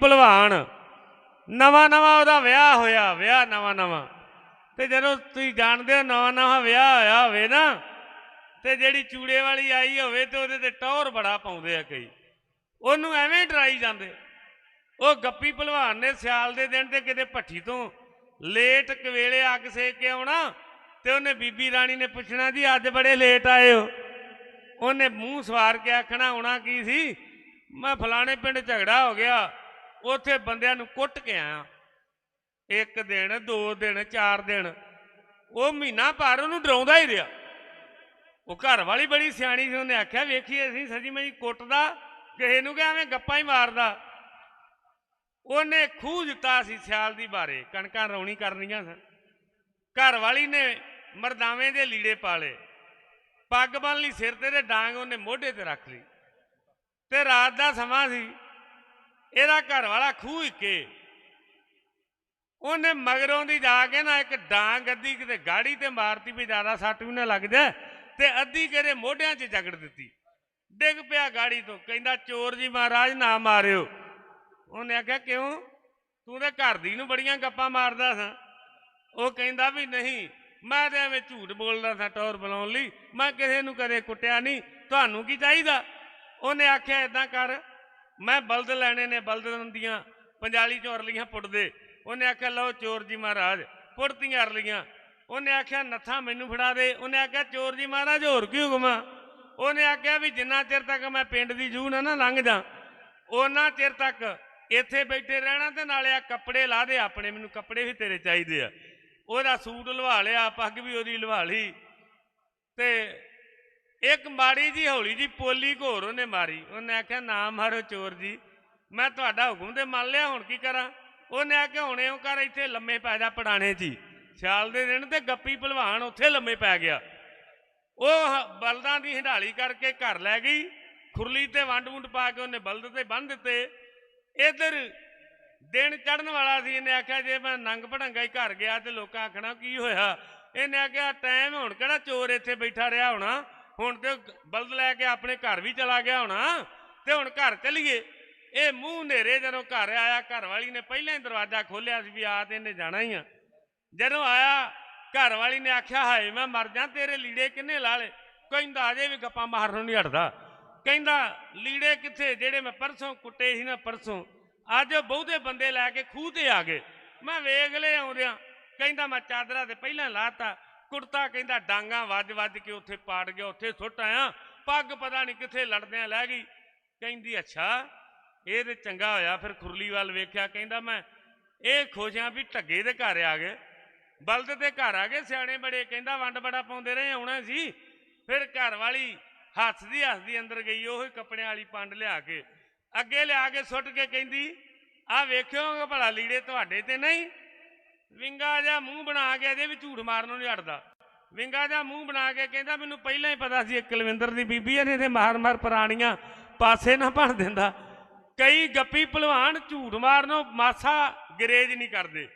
ਭਲਵਾਨ। ਨਵਾਂ ਨਵਾਂ ਉਹਦਾ ਵਿਆਹ ਹੋਇਆ, ਵਿਆਹ ਨਵਾਂ ਨਵਾਂ। ਤੇ ਜਦੋਂ ਤੁਸੀਂ ਜਾਣਦੇ ਹੋ ਨਵਾਂ ਨਵਾਂ ਵਿਆਹ ਹੋਇਆ ਹੋਵੇ ਨਾ, ਤੇ ਜਿਹੜੀ ਚੂੜੇ ਵਾਲੀ ਆਈ ਹੋਵੇ ਤੇ ਉਹਦੇ ਤੇ ਟੌਰ ਬੜਾ ਪਾਉਂਦੇ ਆ ਕਈ। ਉਹਨੂੰ ਐਵੇਂ ਡਰਾਈ ਜਾਂਦੇ। ਉਹ ਗੱਪੀ ਭਲਵਾਨ ਨੇ ਸਿਆਲ ਦੇ ਦਿਨ ਤੇ ਕਿਤੇ ਭੱਠੀ ਤੋਂ ਲੇਟ ਕਵੇਲੇ ਅੱਗ ਸੇਕ ਕੇ ਆਉਣਾ ਤੇ ਉਹਨੇ ਬੀਬੀ ਰਾਣੀ ਨੇ ਪੁੱਛਣਾ, ਜੀ, ਅੱਜ ਬੜੇ ਲੇਟ ਆਏ ਹੋ? ਉਹਨੇ ਮੂੰਹ ਸਵਾਰ ਕੇ ਆਖਣਾ ਆਉਣਾ ਕੀ ਸੀ? ਮੈਂ ਫਲਾਣੇ ਪਿੰਡ ਝਗੜਾ ਹੋ ਗਿਆ। ਉੱਥੇ ਬੰਦਿਆਂ ਨੂੰ ਕੁੱਟ ਕੇ ਆਇਆ। ਇੱਕ ਦਿਨ, ਦੋ ਦਿਨ, ਚਾਰ ਦਿਨ, ਉਹ ਮਹੀਨਾ ਭਰ ਉਹਨੂੰ ਡਰਾਉਂਦਾ ਹੀ ਰਿਹਾ। ਉਹ ਘਰ ਵਾਲੀ ਬੜੀ ਸਿਆਣੀ ਸੀ, ਉਹਨੇ ਆਖਿਆ ਵੇਖੀ ਅਸੀਂ ਸਜੀ ਮੈਂ ਕੁੱਟਦਾ ਕਿਸੇ ਨੂੰ ਕਿ ਐਵੇਂ ਗੱਪਾਂ ਹੀ ਮਾਰਦਾ? ਉਹਨੇ ਖੂਹ ਦਿੱਤਾ ਸੀ ਸਿਆਲ ਦੀ ਬਾਰੇ, ਕਣਕਾਂ ਰੌਣੀ ਕਰਨੀਆਂ ਸਨ। ਘਰ ਵਾਲੀ ਨੇ ਮਰਦਾਵੇਂ ਦੇ ਲੀੜੇ ਪਾਲੇ। ਪੱਗ ਬੰਨ ਲਈ ਸਿਰ ਤੇ ਤੇ ਡਾਂਗ ਉਹਨੇ ਮੋਢੇ ਤੇ ਰੱਖ ਲਈ। ਤੇ ਰਾਤ ਦਾ ਸਮਾਂ ਸੀ। ਇਹਦਾ ਘਰ ਵਾਲਾ ਖੂਹ ਇੱਕੇ। ਉਹਨੇ ਮਗਰੋਂ ਦੀ ਜਾ ਕੇ ਨਾ ਇੱਕ ਡਾਂਗ ਅੱਧੀ ਕਿਤੇ ਗਾੜੀ ਤੇ ਮਾਰਤੀ ਵੀ ਜ਼ਿਆਦਾ ਸੱਟ ਵੀ ਨਾ ਲੱਗ ਜਾ ਤੇ ਅੱਧੀ ਕਿਤੇ ਮੋਢਿਆਂ 'ਚ ਜਗੜ ਦਿੱਤੀ। ਡਿੱਗ ਪਿਆ ਗਾੜੀ ਤੋਂ, ਕਹਿੰਦਾ, ਚੋਰ ਜੀ ਮਹਾਰਾਜ, ਨਾ ਮਾਰਿਓ। ਉਹਨੇ ਆਖਿਆ, ਕਿਉਂ? ਤੂੰ ਤੇ ਘਰ ਦੀ ਨੂੰ ਬੜੀਆਂ ਗੱਪਾਂ ਮਾਰਦਾ ਸਾਂ। ਉਹ ਕਹਿੰਦਾ ਵੀ, ਨਹੀਂ, ਮੈਂ ਤੇ ਐਵੇਂ ਝੂਠ ਬੋਲਦਾ ਸਾਂ ਟੌਰ ਬੁਲਾਉਣ ਲਈ। ਮੈਂ ਕਿਸੇ ਨੂੰ ਕਦੇ ਕੁੱਟਿਆ ਨਹੀਂ। ਤੁਹਾਨੂੰ ਕੀ ਚਾਹੀਦਾ? ਉਹਨੇ ਆਖਿਆ ਇਦਾਂ ਕਰ ਮੈਂ ਬਲਦ ਲੈਣੇ ਨੇ ਬਲਦ ਦੀਆਂ ਪੰਜਾਲੀ ਚੋਂ ਅਰਲੀਆਂ ਪੁੱਟਦੇ। ਉਹਨੇ ਆਖਿਆ, ਲਓ ਚੋਰ ਜੀ ਮਹਾਰਾਜ, ਪੁੱਟਤੀਆਂ ਅਰਲੀਆਂ ਉਹਨੇ ਆਖਿਆ, ਨੱਥਾ ਮੈਨੂੰ ਫੜਾ ਦੇ। ਉਹਨੇ ਆਖਿਆ, ਚੋਰ ਜੀ ਮਹਾਰਾਜ, ਹੋਰ ਕੀ ਹੁਕਮ ਆ? ਉਹਨੇ ਆਖਿਆ ਵੀ ਜਿੰਨਾ ਚਿਰ ਤੱਕ ਮੈਂ ਪਿੰਡ ਦੀ ਜੂਹ ਨਾ ਨਾ ਲੰਘ ਜਾ ਉਹਨਾਂ ਚਿਰ ਤੱਕ ਇੱਥੇ ਬੈਠੇ ਰਹਿਣਾ ਤੇ ਨਾਲੇ ਆ ਕੱਪੜੇ ਲਾ ਦੇ, ਆਪਣੇ ਮੈਨੂੰ ਕੱਪੜੇ ਵੀ ਤੇਰੇ ਚਾਹੀਦੇ ਆ। ਉਹਦਾ ਸੂਟ ਲਵਾ ਲਿਆ, ਪੱਗ ਵੀ ਉਹਦੀ ਲਵਾ ਲਈ। ਤੇ ਇੱਕ ਮਾੜੀ ਜੀ ਹੌਲੀ ਜੀ ਪੋਲੀ ਘੋਰ ਉਹਨੇ ਮਾਰੀ। ਉਹਨੇ ਆਖਿਆ, ਨਾ ਮਾਰੋ ਚੋਰ ਜੀ। ਮੈਂ ਤੁਹਾਡਾ ਹੁਕਮ ਤੇ ਮੰਨ ਲਿਆ, ਹੁਣ ਕੀ ਕਰਾਂ? ਉਹਨੇ ਆਖਿਆ ਹੁਣੇ ਉਹ ਕਰ ਇੱਥੇ ਲੰਮੇ ਪੈ ਜਾ ਪੜਾਣੇ ਜੀ। ਸਿਆਲ ਦੇ ਦਿਨ ਤੇ ਗੱਪੀ ਭਲਵਾਨ ਉੱਥੇ ਲੰਮੇ ਪੈ ਗਿਆ। ਉਹ ਹ- ਬਲਦਾਂ ਦੀ ਹੰਡਾਲੀ ਕਰਕੇ ਘਰ ਲੈ ਗਈ। ਖੁਰਲੀ ਤੇ ਵੰਡ ਵੁੰਡ ਪਾ ਕੇ ਉਹਨੇ ਬਲਦ ਤੇ ਬੰਨ ਦਿੱਤੇ। ਇਧਰ ਦਿਨ ਚੜਨ ਵਾਲਾ ਸੀ, ਇਹਨੇ ਆਖਿਆ, ਜੇ ਮੈਂ ਨੰਗ ਭੜੰਗਾ ਹੀ ਘਰ ਗਿਆ ਤੇ ਲੋਕਾਂ ਆਖਣਾ ਕੀ ਹੋਇਆ? ਇਹਨੇ ਆਖਿਆ, ਟਾਈਮ ਹੁਣ ਕਿਹੜਾ ਚੋਰ ਇੱਥੇ ਬੈਠਾ ਰਿਹਾ ਹੋਣਾ? ਹੁਣ ਤੇ ਬਲਦ ਲੈ ਕੇ ਆਪਣੇ ਘਰ ਵੀ ਚਲਾ ਗਿਆ ਹੋਣਾ ਤੇ ਹੁਣ ਘਰ ਚਲੀਏ। ਇਹ ਮੂੰਹ ਹਨੇਰੇ ਜਦੋਂ ਘਰ ਆਇਆ, ਘਰ ਵਾਲੀ ਨੇ ਪਹਿਲਾਂ ਹੀ ਦਰਵਾਜ਼ਾ ਖੋਲਿਆ ਸੀ ਵੀ ਆ ਤੇ ਇਹਨੇ ਜਾਣਾ ਹੀ ਆ। ਜਦੋਂ ਆਇਆ, ਘਰ ਵਾਲੀ ਨੇ ਆਖਿਆ, ਹਾਏ ਮੈਂ ਮਰ ਜਾ, ਤੇਰੇ ਲੀੜੇ ਕਿੰਨੇ ਲਾ ਲੇ ਕਹਿੰਦਾ ਅਜੇ ਵੀ ਗੱਪਾਂ ਮਾਰਨੋਂ ਨਹੀਂ ਹਟਦਾ। ਕਹਿੰਦਾ, ਲੀੜੇ ਕਿੱਥੇ? ਜਿਹੜੇ ਮੈਂ ਪਰਸੋਂ ਕੁੱਟੇ ਸੀ ਨਾ ਪਰਸੋਂ, ਅੱਜ ਉਹ ਬਹੁਤੇ ਬੰਦੇ ਲੈ ਕੇ ਖੂਹ ਤੇ ਆ ਗਏ। ਮੈਂ ਵੇਖ ਲਏ ਆਉਂਦਿਆਂ, ਕਹਿੰਦਾ ਮੈਂ ਚਾਦਰਾਂ ਤੇ ਪਹਿਲਾਂ ਲਾਤਾ ਕੁੜਤਾ ਕਹਿੰਦਾ ਡਾਂਗਾ ਵੱਜ ਵੱਜ ਕੇ ਉੱਥੇ ਪਾੜ ਗਿਆ, ਉੱਥੇ ਸੁੱਟ ਆਇਆ। ਪੱਗ ਪਤਾ ਨਹੀਂ ਕਿੱਥੇ ਲੜਦਿਆਂ ਲੈ ਗਈ। ਕਹਿੰਦੀ, ਅੱਛਾ, ਇਹ ਤੇ ਚੰਗਾ ਹੋਇਆ, ਫਿਰ ਖੁਰਲੀ ਵੱਲ ਵੇਖਿਆ, ਕਹਿੰਦਾ, ਮੈਂ ਇਹ ਖੁਸ਼ਿਆਂ ਵੀ ਢੱਗੇ ਦੇ ਘਰ ਆ ਗਏ। ਬਲਦ ਦੇ ਘਰ ਆ ਗਏ, ਸਿਆਣੇ ਬੜੇ। ਕਹਿੰਦਾ, ਵੰਡ ਬੜਾ ਪਾਉਂਦੇ ਰਹੇ, ਆਉਣਾ ਸੀ। ਫਿਰ ਘਰ ਵਾਲੀ ਹੱਸਦੀ ਹੱਸਦੀ ਅੰਦਰ ਗਈ, ਉਹ ਕੱਪੜਿਆਂ ਵਾਲੀ ਪੰਡ ਲਿਆ ਕੇ। ਅੱਗੇ ਲਿਆ ਕੇ ਸੁੱਟ ਕੇ ਕਹਿੰਦੀ ਆ ਵੇਖਿਓ ਭਲਾ ਲੀੜੇ ਤੁਹਾਡੇ ਤੇ ਨਹੀਂ? ਵਿੰਗਾ ਜਿਹਾ ਮੂੰਹ ਬਣਾ ਕੇ ਇਹਦੇ ਵੀ ਝੂਠ ਮਾਰਨੋਂ ਨਹੀਂ ਹਟਦਾ। ਵਿੰਗਾ ਜਿਹਾ ਮੂੰਹ ਬਣਾ ਕੇ ਕਹਿੰਦਾ, ਮੈਨੂੰ ਪਹਿਲਾਂ ਹੀ ਪਤਾ ਸੀ ਇਹ ਕੁਲਵਿੰਦਰ ਦੀ ਬੀਬੀ ਇਹਨੇ ਤੇ ਮਾਰ ਮਾਰ ਪੁਰਾਣੀਆਂ ਪਾਸੇ ਨਾ ਭਣ ਦਿੰਦਾ। ਕਈ ਗੱਪੀ ਭਲਵਾਨ ਝੂਠ ਮਾਰਨੋਂ ਮਾਸਾ ਗਰੇਜ ਨਹੀਂ ਕਰਦੇ।